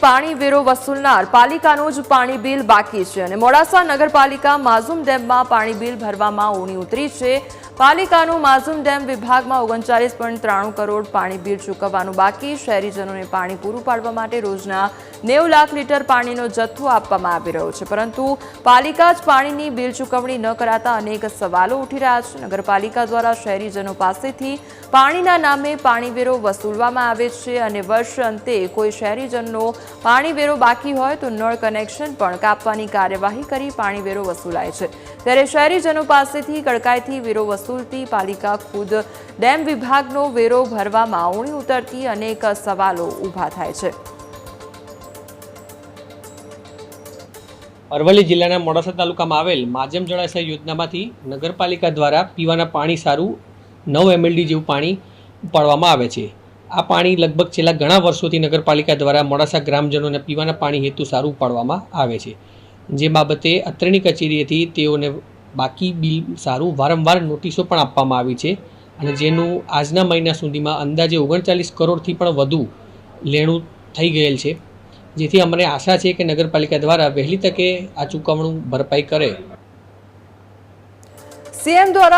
પાણી વેરો વસૂલનાર, પાલિકાનું જ પાણી બિલ બાકી છે અને મોડાસા નગરપાલિકા માઝુમ ડેમમાં પાણી બિલ ભરવામાં ઊણી ઉતરી છે. પાલિકાનું માઝુમ ડેમ વિભાગમાં ઓગણચાલીસ પોઈન્ટ ત્રાણું કરોડ પાણી બિલ ચૂકવવાનું બાકી. શહેરીજનોને પાણી પૂરું પાડવા માટે રોજના નેવું લાખ લીટર પાણીનો જથ્થો આપવામાં આવી રહ્યો છે. પરંતુ પાલિકા જ પાણીની બિલ ચૂકવણી ન કરાતા અનેક સવાલો ઉઠી રહ્યા છે. નગરપાલિકા દ્વારા શહેરીજનો પાસેથી પાણીના નામે પાણી વેરો વસૂલવામાં આવે છે અને વર્ષ અંતે કોઈ શહેરીજનનો પાણી વેરો બાકી હોય તો નળ કનેક્શન પણ કાપવાની કાર્યવાહી કરી પાણી વેરો વસૂલાય છે. ત્યારે શહેરીજનો પાસેથી કડકાઈથી વેરો વસૂલતી પાલિકા ખુદ ડેમ વિભાગનો વેરો ભરવામાં ઊણી ઉતરતી અનેક સવાલો ઊભા થાય છે. અરવલ્લી જિલ્લાના મોડાસા તાલુકામાં આવેલ માજમ જળાશય યોજનામાંથી નગરપાલિકા દ્વારા પીવાના પાણી સારું નવ એમએલડી જેવું પાણી ઉપાડવામાં આવે છે. આ પાણી લગભગ છેલ્લા ઘણા વર્ષોથી નગરપાલિકા દ્વારા મોડાસા ગ્રામજનોને પીવાના પાણી હેતુ સારું ઉપાડવામાં આવે છે. જે બાબતે અત્રેની કચેરીએથી તેઓને બાકી બિલ સારું વારંવાર નોટિસો પણ આપવામાં આવી છે. અને જેનું આજના મહિના સુધીમાં અંદાજે ઓગણચાલીસ કરોડથી પણ વધુ લેણું થઈ ગયેલ છે. જેથી અમને આશા છે કે નગરપાલિકા દ્વારા વહેલી તકે આ ચૂકવણું ભરપાઈ કરે. સીએમ દ્વારા